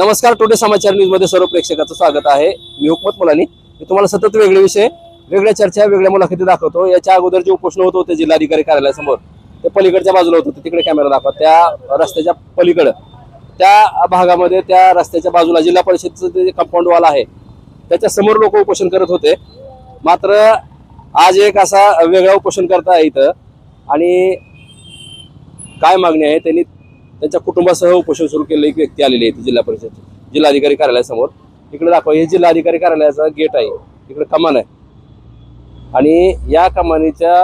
नमस्कार टोटे समाचार न्यूजमध्ये सर्व प्रेक्षकाचं स्वागत आहे. मी हुकमत मुलानी. मी तुम्हाला सतत वेगळे विषय वेगळ्या चर्चा वेगळ्या मुलाखती दाखवतो. याच्या अगोदर जे उपोषण होत होते जिल्हाधिकारी कार्यालयासमोर ते पलीकडच्या बाजूला होत होते. तिकडे कॅमेरा दाखवा. त्या रस्त्याच्या पलीकडं त्या भागामध्ये त्या रस्त्याच्या बाजूला जिल्हा परिषदचं जे कंपाऊंडवाल आहे त्याच्यासमोर लोक उपोषण करत होते. मात्र आज एक असा वेगळा उपोषण करता इथं. आणि काय मागणी आहे त्यांनी त्यांच्या कुटुंबासह उपोषण सुरू केलेलं एक व्यक्ती आलेली आहे जिल्हा परिषद जिल्हाधिकारी कार्यालयासमोर. इकडे दाखवा हे जिल्हाधिकारी कार्यालयाचा गेट आहे. इकडे कमान आहे. आणि या कमानीच्या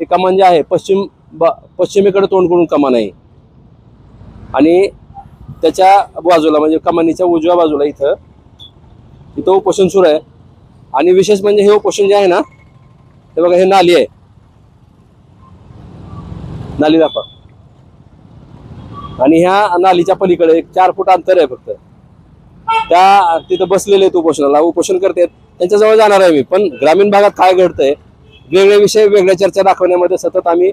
हे कमान जे आहे पश्चिम बा पश्चिमेकडे तोंड करून कमान आहे. आणि त्याच्या बाजूला म्हणजे कमानीच्या उजव्या बाजूला इथं इथं उपोषण सुरू आहे. आणि विशेष म्हणजे हे उपोषण जे आहे ना ते बघा हे नाली आहे. नाली दाखवा. आणि ह्या नालीच्या पलीकडे एक चार फूट अंतर आहे फक्त. त्या तिथं बसलेले आहेत उपोषणाला. उपोषण करते. त्यांच्याजवळ जाणार आहे मी. पण ग्रामीण भागात काय घडतंय वेगळे विषय वेगळ्या चर्चा दाखवण्यामध्ये सतत आम्ही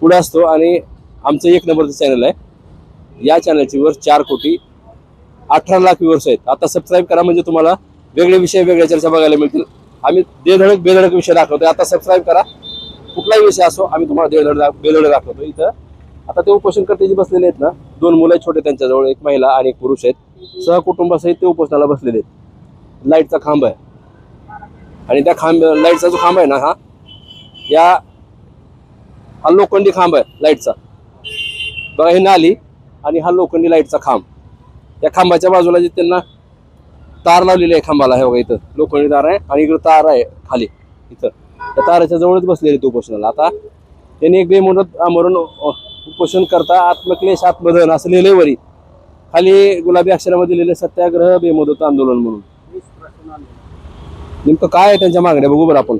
पुढे असतो. आणि आमचं एक नंबरचं चॅनल आहे या चॅनलची वर चार कोटी अठरा लाख व्ह्युअर्स आहेत. आता सबस्क्राईब करा म्हणजे तुम्हाला वेगळे विषय वेगळ्या चर्चा बघायला मिळतील. आम्ही देधडक बेधडक विषय दाखवतोय. आता सबस्क्राईब करा. कुठलाही विषय असो आम्ही तुम्हाला बेधड बेधडक दाखवतो इथं आता ते उपोषणकर्ते जे बसलेले आहेत ना दोन मुलं छोटे त्यांच्याजवळ एक महिला आणि एक पुरुष आहेत. सहकुटुंबासहित ते उपोषणाला बसलेले आहेत. लाईटचा खांब आहे. आणि त्या खांब लाईटचा जो खांब आहे ना हा या हा लोखंडी खांब आहे लाईटचा. बघा ही नाली आणि हा लोखंडी लाईटचा खांब. या खांबाच्या बाजूला जे त्यांना तार लावलेली आहे खांबाला हे बघा इथं. लोखंडी तार आहे आणि इकडं तार आहे खाली इथं. त्या ताराच्या जवळच बसलेले आहेत उपोषणाला. आता त्यांनी एक बेमुदत आमरण उपोषण करता आत्मक्लेश आत्मदहन असं लिहिलंय वरी. खाली गुलाबी अक्षरामध्ये लिहिले सत्याग्रह बेमुदत आंदोलन म्हणून. नेमकं काय आहे त्यांच्या मागण्या? बघू बरं आपण.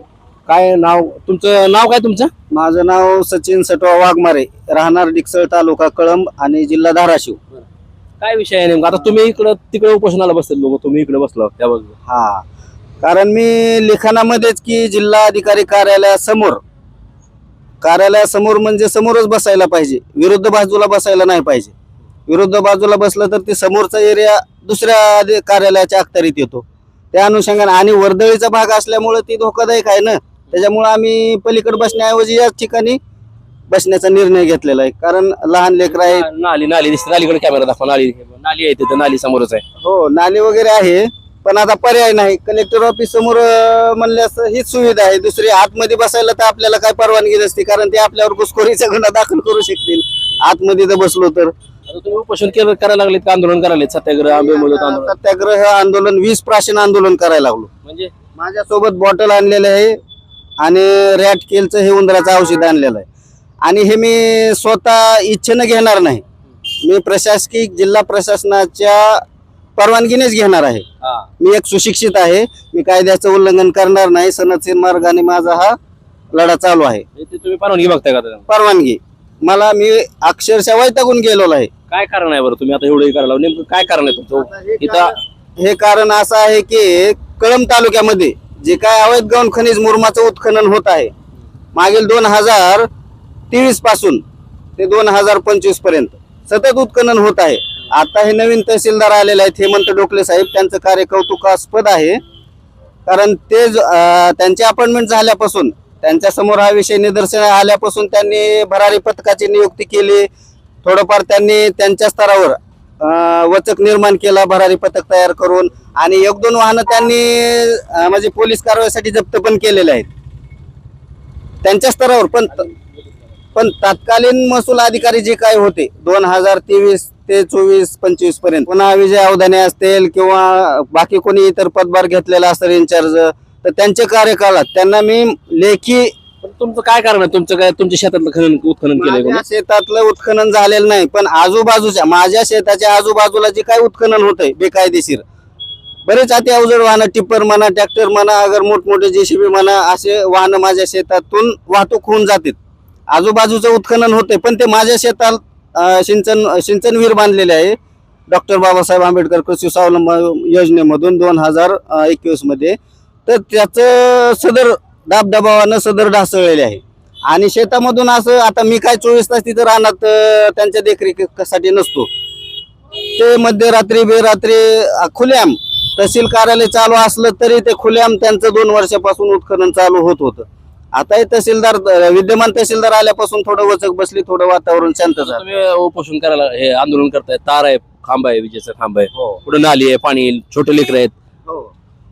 काय नाव? तुमचं नाव काय तुमचं? माझं नाव सचिन सटवा वाघमारे. राहणार डिकसळ तालुका कळंब आणि जिल्हा धाराशिव. काय विषय आहे नेमका? आता तुम्ही इकडं तिकडे उपोषणाला बसले लोक. तुम्ही इकडे बसला त्या हा. कारण मी लिखाणामध्येच की जिल्हा अधिकारी कार्यालयासमोर कार्यालयासमोर म्हणजे समोरच बसायला पाहिजे. विरुद्ध बाजूला बसायला नाही पाहिजे. विरुद्ध बाजूला बसलं तर ते समोरचा एरिया दुसऱ्या कार्यालयाच्या अखत्यारीत येतो. त्या अनुषंगाने आणि वर्दळीचा भाग असल्यामुळे ती धोकादायक आहे ना? त्याच्यामुळे आम्ही पलीकडे बसण्याऐवजी याच ठिकाणी बसण्याचा निर्णय घेतलेला आहे. कारण लहान लेकर आहेत. नाली नाली दिसते. नालीकडे कॅमेरा दाखवा. नाली नाली आहे तिथं. नाली समोरच आहे. हो नाली वगैरे आहे. पण आता पर्याय नाही. कलेक्टर ऑफिस समोर म्हणल्यास हीच सुविधा आहे. दुसरी आतमध्ये बसायला तर आपल्याला काय परवानगी नसते कारण ते आपल्यावर घुसखोरीचा गुन्हा दाखल करू शकतील. आतमध्ये जर बसलो तर. तुम्ही उपोषण केलं करायला लागलेत का? आंदोलन करायला? सत्याग्रह आंदोलन. सत्याग्रह आंदोलन वीस प्राशन आंदोलन करायला लागलो. म्हणजे? माझ्यासोबत बॉटल आणलेलं आहे आणि रॅट केलचं हे उंदराचं औषध आणलेलं आहे. आणि हे मी स्वतः इच्छेनं घेणार नाही. मी प्रशासकीय जिल्हा प्रशासनाच्या परवानगीनेच घेणार आहे. मी एक सुशिक्षित आहे. मी कायद्याचं उल्लंघन करणार नाही. सनदशीर मार्गाने माझा हा लढा चालू आहे. तुम्ही परवानगी बघताय का? परवानगी. मला मी अक्षरशः वैतागून गेलेलो आहे. काय कारण आहे बरं? तुम्ही आता एवढं हे करायला लावलं? नेमकं काय कारण आहे तुमचं? इथं हे कारण असं आहे की कळंब तालुक्यामध्ये जे काय अवैध गौण खनिज मुरमाचं उत्खनन होत आहे मागील दोन हजार तेवीसपासून ते दोन हजार पंचवीसपर्यंत सतत उत्खनन होत आहे. आता हे नवीन तहसीलदार आलेले आहेत हेमंत डोकले साहेब. त्यांचं कार्य कौतुकास्पद आहे. कारण ते ज- त्यांची अपॉइंटमेंट झाल्यापासून त्यांच्यासमोर हा विषय निदर्शन आल्यापासून त्यांनी भरारी पथकाची नियुक्ती केली. थोडंफार त्यांनी त्यांच्या स्तरावर वचक निर्माण केला भरारी पथक तयार करून. आणि एक दोन वाहनं त्यांनी म्हणजे पोलीस कारवाईसाठी जप्त पण केलेले आहेत. त्यांच्या स्तरावर पण पण तत्कालीन महसूल अधिकारी जे काय होते दोन हजार तेवीस ते चोवीस पंचवीसपर्यंत. पुन्हा विजय अवधाने असतील किंवा बाकी कोणी इतर पदभार घेतलेला असेल इन्चार्ज तर त्यांच्या कार्यकाळात त्यांना मी लेखी पण तुमचं काय कारण आहे? तुमचं काय तुमच्या शेतातलं खनन उत्खनन? माझ्या शेतातलं उत्खनन झालेलं नाही पण आजूबाजूच्या माझ्या शेताच्या आजूबाजूला जे काही उत्खनन होतंय बेकायदेशीर. बरेच अति अवजड वाहनं टिप्पर म्हणा ट्रॅक्टर म्हणा अगर मोठमोठे जेसीबी म्हणा असे वाहनं माझ्या शेतातून वाहतूक होऊन जातात आजूबाजूचं उत्खनन होते पण ते माझ्या शेतात सिंचन सिंचन विहीर बांधलेले आहे. डॉक्टर बाबासाहेब आंबेडकर कृषी स्वावलंबन योजनेमधून दोन हजार एकवीसमध्ये तर त्याचं सदर दाबदबावानं सदर ढासळलेले आहे. आणि शेतामधून असं आता मी काय चोवीस तास तिथं राहणार त्यांच्या देखरेखीसाठी नसतो. ते मध्यरात्री बेरात्री खुल्याम तहसील कार्यालय चालू असलं तरी ते खुल्याम त्यांचं दोन वर्षापासून उत्खनन चालू होत होतं. आता हे तहसीलदार विद्यमान तहसीलदार आल्यापासून थोडं वचक बसली थोडं वातावरण शांत झालं. तुम्ही उपोषण करायला हे आंदोलन करताय तार आहे खांब आहे विजेचा खांब आहे. हो. पुढे नाली आहे पाणी छोटे लेकर आहेत. हो.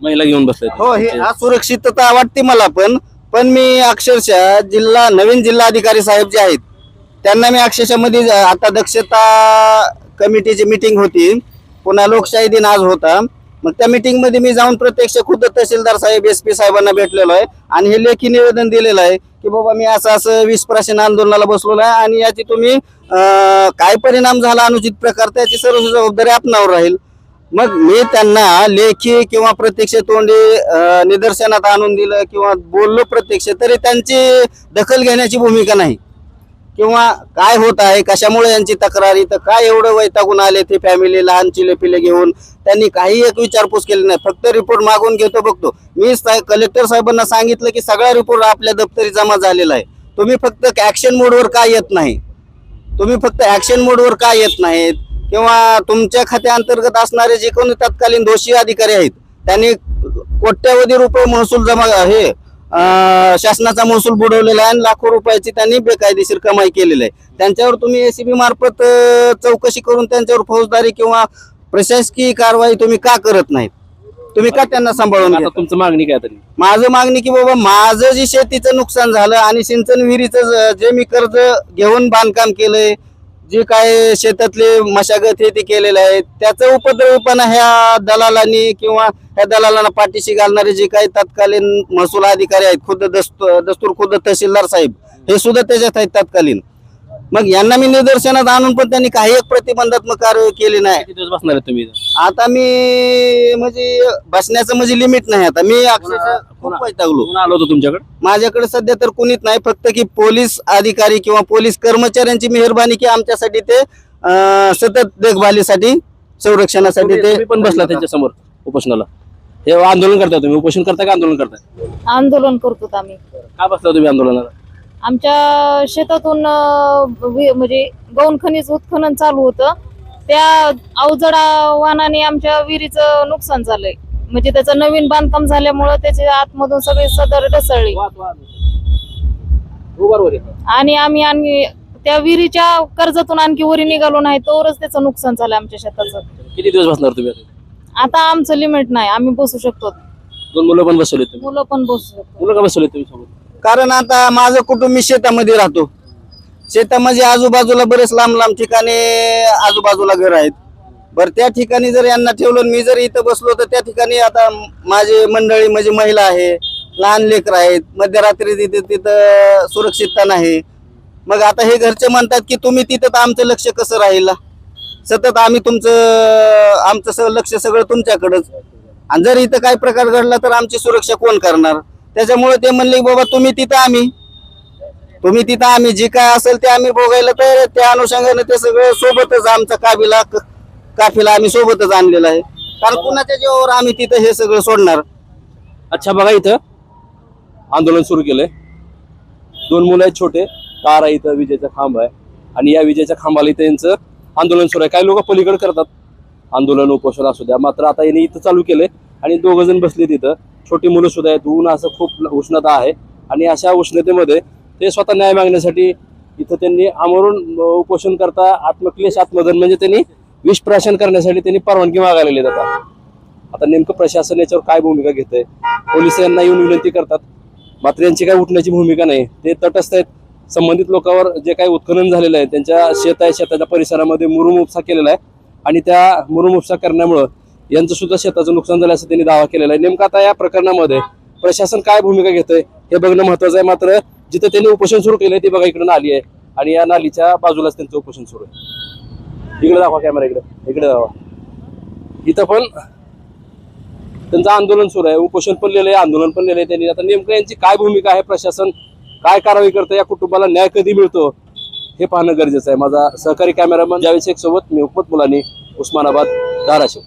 महिला घेऊन बसले हो हे असुरक्षितता वाटते मला पण पण मी अक्षरशः जिल्हा नवीन जिल्हा अधिकारी साहेब जे आहेत त्यांना मी अक्षरशः मध्ये आता दक्षता कमिटीची मिटिंग होती. पुन्हा लोकशाही दिन आज होता. मग त्या मीटिंगमध्ये मी जाऊन प्रत्यक्ष खुद्द तहसीलदार साहेब एस पी साहेबांना भेटलेलो आहे. आणि हे लेखी निवेदन दिलेलं आहे की बाबा मी असं असं वीस प्राशन आंदोलनाला बसलेलो आहे आणि याची तुम्ही काय परिणाम झाला अनुचित प्रकार त्याची सर्व जबाबदारी आपणावर राहील. मग मी त्यांना लेखी किंवा प्रत्यक्ष तोंडी निदर्शनात आणून दिलं किंवा बोललो प्रत्यक्ष तरी त्यांची दखल घेण्याची भूमिका नाही. किंवा काय होत आहे कशामुळे यांची तक्रार इथं काय एवढं वैतागून आले ते फॅमिली लहान चिले पिले घेऊन? त्यांनी काही एक विचारपूस केली नाही फक्त रिपोर्ट मागून घेतो बघतो. मी कलेक्टर साहेबांना सांगितलं की सगळा रिपोर्ट आपल्या दप्तरी जमा झालेला आहे. तुम्ही फक्त ऍक्शन मोडवर का येत नाही? तुम्ही फक्त ऍक्शन मोडवर का येत नाहीत? किंवा तुमच्या खात्याअंतर्गत असणारे जे कोणी तत्कालीन दोषी अधिकारी आहेत त्यांनी कोट्यावधी रुपये महसूल जमा हे शासनाचा महसूल बुडवलेला आहे आणि लाखो रुपयाची त्यांनी बेकायदेशीर कमाई केलेली आहे. त्यांच्यावर तुम्ही एसीबी मार्फत चौकशी करून त्यांच्यावर फौजदारी किंवा प्रशासकीय कारवाई तुम्ही का करत नाहीत? तुम्ही का त्यांना सांभाळून आता? तुमचं मागणी काय तरी? माझं मागणी की बाबा माझं जे शेतीचं नुकसान झालं आणि सिंचन विहिरीचं ज- जे मी कर्ज घेऊन बांधकाम केलंय जे काय शेतातले मशागत हे ते केलेले आहे त्याचं उपद्रवीपणा ह्या दलालांनी किंवा ह्या दलालांना पाठीशी घालणारे जे काही तत्कालीन महसूल अधिकारी आहेत खुद्द दस्तूर खुद्द तहसीलदार साहेब हे सुद्धा त्याच्यात आहेत तत्कालीन. मग यांना मी निदर्शनात आणून पण त्यांनी काही एक प्रतिबंधात्मक कारवाई केली नाही. किती दिवस बसणार आहेत तुम्ही इथं? आता मी म्हणजे बसण्याचं म्हणजे लिमिट नाही आता. मी अक्षरशः खूप वैतागलो. कोण आलो होतो तुमच्याकडे? माझ्याकडे सध्या तर कुणीच नाही फक्त की पोलीस अधिकारी किंवा पोलीस कर्मचाऱ्यांची मेहरबानी की आमच्यासाठी ते अं, सतत देखभालीसाठी संरक्षणासाठी ते तुम्ही पण बसला त्यांच्यासमोर उपोषणाला. हे आंदोलन करताय तुम्ही. उपोषण करताय का आंदोलन करताय? आंदोलन करतो आम्ही. का बसला तुम्ही आंदोलनाला? आमच्या शेतातून म्हणजे गौण खनिज उत्खनन चालू होतं. त्या अवजड वाहनाने आमच्या विहिरीचं नुकसान झालंय. म्हणजे त्याचं नवीन बांधकाम झाल्यामुळं त्याचे आतमधून सगळे सदर ढसळले. आणि आम्ही आणि त्या विहिरीच्या कर्जातून आणखी वरी निघालो नाही तोवरच त्याचं नुकसान झालं आमच्या शेताचं. किती दिवस बसणार तुम्ही आता? आमचं लिमिट नाही आम्ही बसू शकतो. दोन मुलं पण बसवले मुलं पण बसू शकतो मुलं का बसवले तुम्ही सोबत? कारण आता माझं कुटुंब मी शेतामध्ये राहतो. शेतामध्ये आजूबाजूला बरेच लांब लांब ठिकाणी आजूबाजूला घर आहेत. बरं त्या ठिकाणी जर यांना ठेवलं मी जर इथं बसलो तर त्या ठिकाणी आता माझे मंडळी म्हणजे महिला आहे लहान लेकर आहेत मध्यरात्री तिथे तिथं सुरक्षितता नाही. मग आता हे घरचे म्हणतात की तुम्ही तिथं तर आमचं लक्ष कसं राहील? सतत आम्ही तुमचं आमचं लक्ष सगळं तुमच्याकडंच. आणि जर इथं काही प्रकार घडला तर आमची सुरक्षा कोण करणार? त्याच्यामुळे ते म्हणले की बाबा तुम्ही तिथं आम्ही. तुम्ही तिथं आम्ही. जे काय असेल ते आम्ही भोगायला तर त्या अनुषंगाने ते सगळं सोबतच आमचा काबिला क- काफिला आम्ही सोबतच आणलेला आहे. कारण कुणाच्या जीवावर आम्ही तिथं हे सगळं सोडणार? अच्छा बघा इथं. आंदोलन सुरू केलंय. दोन मुलं आहेत छोटे. तार आहे इथं विजेचा खांब आहे. आणि या विजेच्या खांबाला इथं यांचं आंदोलन सुरू आहे. काही लोक पलीकडे करतात. आंदोलन उपोषण असू द्या. मात्र आता यांनी इथं चालू केले आणि दोघं जण बसले तिथं छोटी मुलं सुद्धा आहेत. ऊन असं खूप उष्णता आहे. आणि अशा उष्णतेमध्ये ते स्वतः न्याय मागण्यासाठी इथं त्यांनी आमरून उपोषण करता आत्मक्लेश आत्मधन म्हणजे त्यांनी विषप्राशन करण्यासाठी त्यांनी परवानगी मागायला जातात आता. नेमकं प्रशासन याच्यावर काय भूमिका घेत आहे पोलीस यांना येऊन विनंती करतात. मात्र यांची काय उठण्याची भूमिका नाही. ते तटस्थ आहेत. संबंधित लोकांवर जे काही उत्खनन झालेलं आहे त्यांच्या शेत आहे शेताच्या परिसरामध्ये मुरुम उपसा केलेला आहे. आणि त्या मुरुमुपसा करण्यामुळं यांचं सुद्धा शेताचं नुकसान झालं असं त्यांनी दावा केलेला आहे. नेमका आता या प्रकरणामध्ये प्रशासन काय भूमिका घेतंय हे बघणं महत्वाचं आहे. मात्र जिथं त्यांनी उपोषण सुरू केलंय ती बघा इकडे नाली आहे. आणि या नालीच्या बाजूलाच त्यांचं उपोषण सुरू आहे. इकडे दाखवा कॅमेरा इकडे. इकडे दाखवा. इथं पण त्यांचं आंदोलन सुरू आहे. उपोषण पण लिहिलंय आंदोलन पण लिहिलंय त्यांनी. आता नेमकं यांची काय भूमिका आहे? प्रशासन काय कारवाई करतं? या कुटुंबाला न्याय कधी मिळतो? हे पाहणं गरजेचं आहे. माझा सहकारी कॅमेरामन जावेद सोबत मी हुकमत मुलानी उस्मानाबाद धाराशिव.